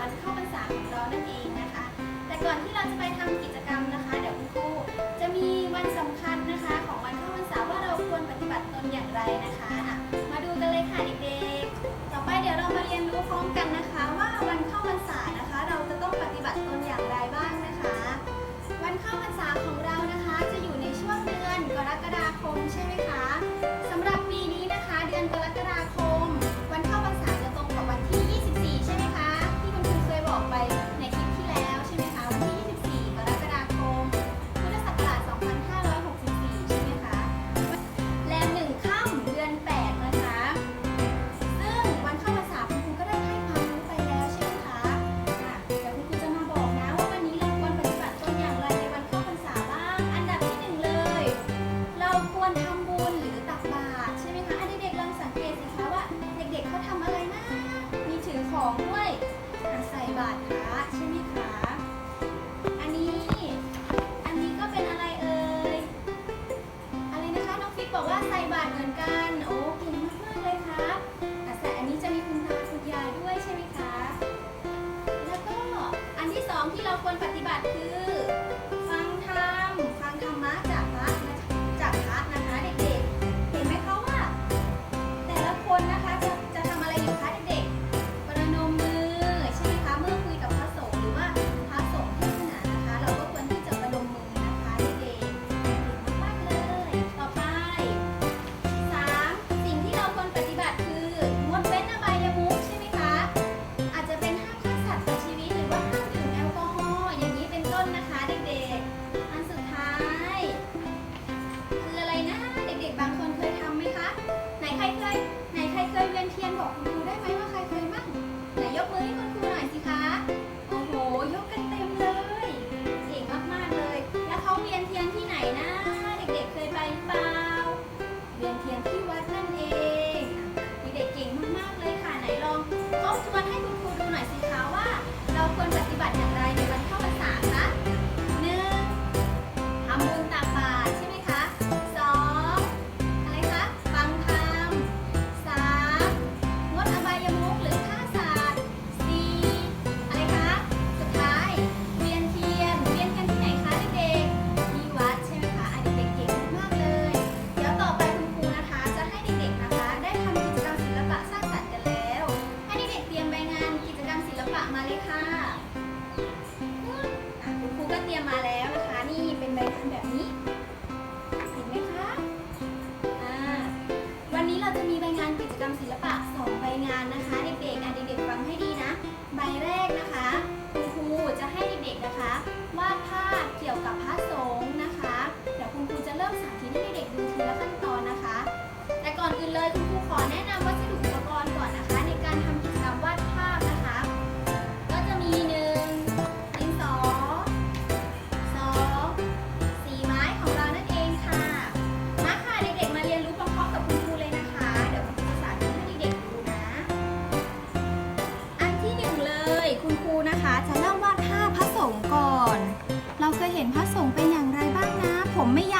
วันเข้าพรรษาของเรานั่นเองนะคะ แต่ก่อนที่เราจะไปทำกิจกรรมนะคะ เดี๋ยวคุณครูจะมีวันสำคัญนะคะ ของวันเข้าพรรษาว่าเราควรปฏิบัติตนอย่างไรนะคะะมาดูกันเลยค่ะเด็กๆ ต่อไปเดี๋ยวเรามาเรียนรู้พร้อมกันนะคะ ว่าวันเข้าพรรษานะคะ เราจะต้องปฏิบัติตนอย่างไรบ้างนะคะ วันเข้าพรรษาของ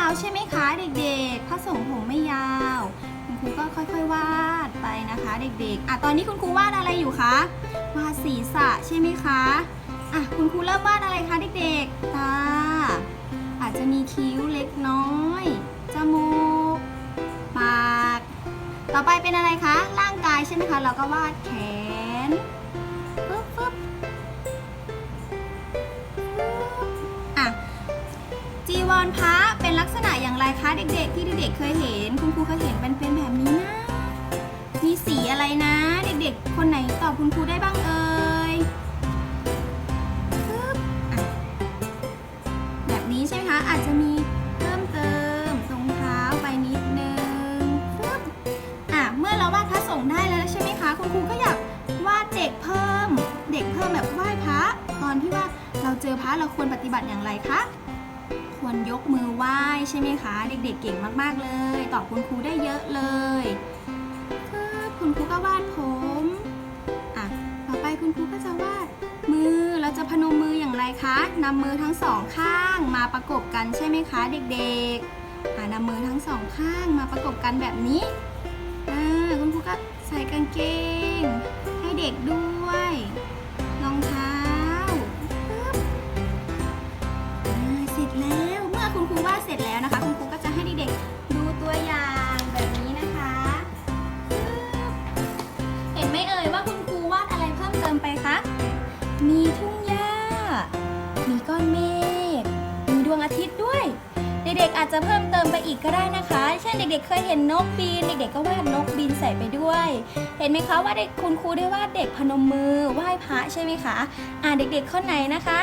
าวใช่ไหมคะเด็กๆผ้าส่งผมไม่ยาว คุณครูก็ค่อยๆวาดไปนะคะเด็กๆอะตอนนี้คุณครูวาดอะไรอยู่คะ วาดศีรษะใช่ไหมคะอะคุณครูเริ่มวาดอะไรคะเด็กๆ ตา อาจจะมีคิ้วเล็กน้อย จมูก ปาก ต่อไปเป็นอะไรคะ ร่างกายใช่ไหมคะ เราก็วาดแขนปึ๊บปึ๊บอะจีวรพักักษณะอย่างไรคะเด็กๆ ที่เด็กๆเคยเห็น คุณครูเคยเห็นเป็นเป็นแบบนี้นะ มีสีอะไรนะ เด็กๆ คนไหนตอบคุณครูได้บ้างเอ่ยแบบนี้ใช่ไหมคะอาจจะมีเพิ่มเติมตรงเท้าไปนิดนึงอะเมื่อเราวาดพระสงฆ์ได้แล้วใช่ไหมคะคุณครูก็อยากวาดเด็กเพิ่ม เด็กเพิ่มแบบไหว้พระตอนที่ว่าเราเจอพระเราควรปฏิบัติอย่างไรคะ ควรยกมือไหว้ใช่ไหมคะ เด็กๆเก่งมากๆเลย ตอบคุณครูได้เยอะเลยครับคุณครูก็วาดผมอะต่อไปคุณครูก็จะวาดมือเราจะพนมมืออย่างไรคะนำมือทั้งสองข้างมาประกบกันใช่ไหมคะ เด็กๆะนำมือทั้งสองข้างมาประกบกันแบบนี้อ่าคุณครูก็ใส่กางเกงให้เด็กดู ด็กๆอาจจะเพิ่มเติมไปอีกก็ได้นะคะ เช่นเด็กๆ เคยเห็นนกบิน เด็กๆ ก็วาดนกบินใส่ไปด้วย เห็นไหมคะว่าเด็กคุณครูได้วาดเด็กพนมมือไหว้พระใช่ไหมคะอ่าเด็กๆคนไหนนะคะ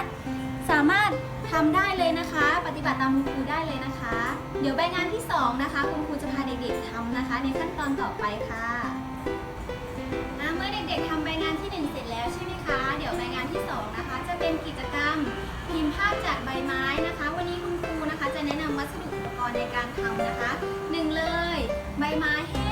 สามารถทำได้เลยนะคะ ปฏิบัติตามคุณครูได้เลยนะคะ เดี๋ยวใบงานที่สองนะคะ คุณครูจะพาเด็กๆทำนะคะ ในขั้นตอนต่อไปค่ะอะเมื่อเด็กๆทำใบงานที่หนึ่งเสร็จแล้วใช่ไหมคะ เดี๋ยวใบงานที่สองนะคะ จะเป็นกิจกรรมพิมพ์ภาพจากใบไม้นะคะ วัสดุอุปกรณ์ในการทำนะคะหนึ่งเลย ใบไม้แห้ง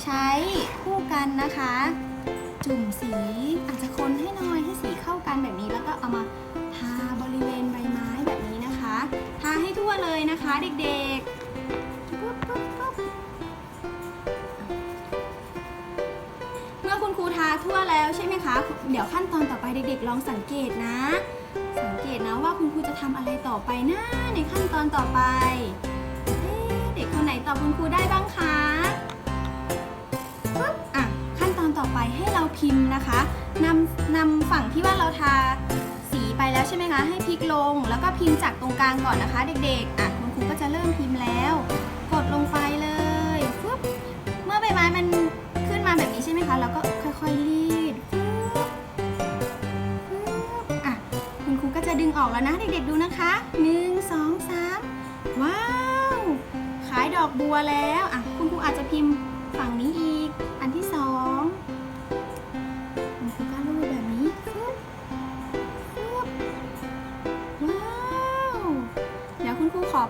ใช้คู่กันนะคะ จุ่มสีอาจจะคนให้น่อยให้สีเข้ากันแบบนี้ แล้วก็เอามาทาบริเวณใบไม้แบบนี้นะคะ ทาให้ทั่วเลยนะคะเด็กๆปุ๊บปุ๊บปุ๊บเมื่อคุณครูทาทั่วแล้วใช่ไหมคะ เดี๋ยวขั้นตอนต่อไปเด็กๆ ลองสังเกตนะ สังเกตนะว่าคุณครูจะทำอะไรต่อไปนะในขั้นตอนต่อไปเอเด็กคนไหนตอบคุณครูได้บ้างคะ ไปให้เราพิมพ์นะคะนำนำฝั่งที่ว่าเราทาสีไปแล้วใช่ไหมคะ ให้พลิกลง แล้วก็พิมพ์จากตรงกลางก่อนนะคะ เด็กๆ อะคุณครูก็จะเริ่มพิมพ์แล้ว กดลงไปเลยปุ๊บเมื่อใบไม้มันขึ้นมาแบบนี้ใช่ไหมคะ เราก็ค่อยๆรีดปุ๊บปุ๊บอะคุณครูก็จะดึงออกแล้วนะเด็กๆดูนะคะหนึ่งสองสามว้าว ขายดอกบัวแล้ว อะคุณครูอาจจะพิมพ์ฝั่งนี้อีก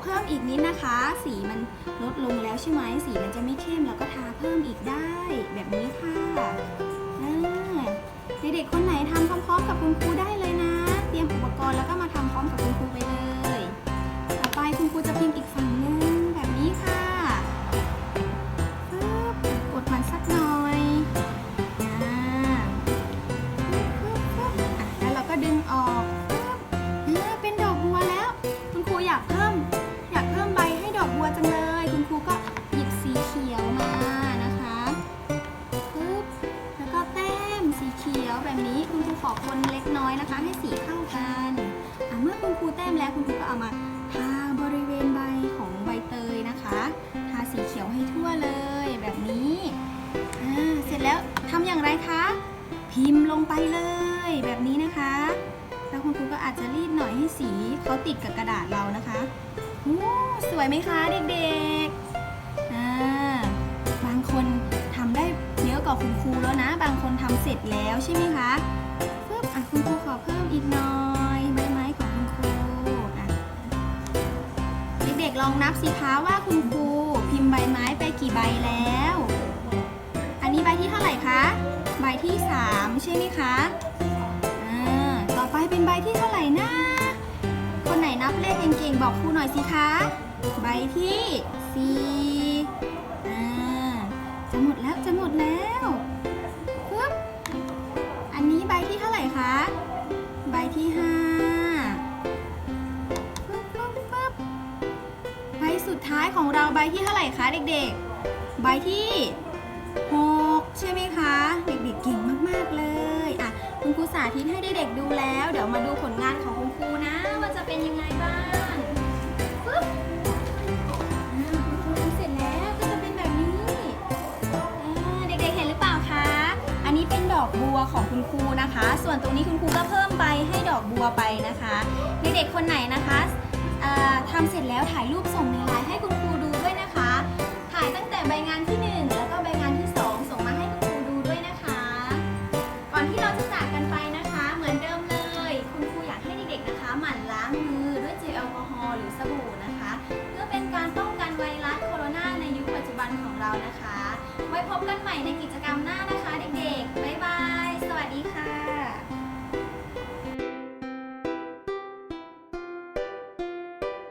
เพิ่มอีกนิดนะคะ สีมันลดลงแล้วใช่ไหมสีมันจะไม่เข้มแล้วก็ทาเพิ่มอีกได้แบบนี้ค่ะเด็กๆคนไหนทำพร้อมๆกับคุณครูได้เลยนะ เตรียมอุปกรณ์แล้วก็มาทำพร้อมกับคุณครูไปเลย ต่อไปคุณครูจะพิมพ์อีกฝั่งหนึง สีเขียวแบบนี้คุณครูขอคนเล็กน้อยนะคะ ให้สีเข้ากันเมื่อคุณครูแต้มแล้วคุณครูก็เอามาทาบริเวณใบของใบเตยนะคะทาสีเขียวให้ทั่วเลยแบบนี้เสร็จแล้วทำอย่างไรคะพิมพ์ลงไปเลยแบบนี้นะคะแล้วคุณครูก็อาจจะรีดหน่อยให้สีเขาติดกับกระดาษเรานะคะสวยไหมคะเด็กๆ เยอะกคุณครูแล้วนะ บางคนทำเสร็จแล้วใช่ไหมคะปึ๊บอะคุณครูขอเพิ่มอีกหน่อยใบไม้ของคุณครูอะเด็กๆลองนับสิคะว่าคุณครูพิมพ์ใบไม้ไปกี่ใบแล้ว อันนี้ใบที่เท่าไหร่คะใบที่ 3 ใช่ไหมคะอ่าต่อไปเป็นใบที่เท่าไหร่นะคนไหนนับเลขเก่งๆบอกครูหน่อยสิคะใบที่4อ่ หมดแล้วจะหมดแล้วปึ๊บอันนี้ใบที่เท่าไหร่คะ ใบที่5ปึ๊บปึ๊บปึ๊บใบสุดท้ายของเราใบที่เท่าไหร่คะเด็กๆ ใบที่6ใช่ไหมคะ เด็กๆเก่งมากๆเลยอะคุณครูสาธิตให้เด็กๆดูแล้ว เดี๋ยวมาดูผลงานของคุณครูนะ ว่าจะเป็นยังไงบ้าง วนตรงนี้คุณครูก็เพิ่มใบให้ดอกบัวไปนะคะเด็กๆคนไหนนะคะทำเสร็จแล้วถ่ายรูปส่งในไลน์ให้คุณครูดูด้วยนะคะ ถ่ายตั้งแต่ใบงานที่ 1 แล้วก็ใบงานที่ 2 ส่งมาให้คุณครูดูด้วยนะคะ ก่อนที่เราจะจากกันไปนะคะ เหมือนเดิมเลย คุณครูอยากให้เด็กๆนะคะ หมั่นล้างมือด้วยเจลแอลกอฮอล์หรือสบู่นะคะ เพื่อเป็นการป้องกันไวรัสโคโรนาในยุคปัจจุบันของเรานะคะ ไว้พบกันใหม่ในกิจ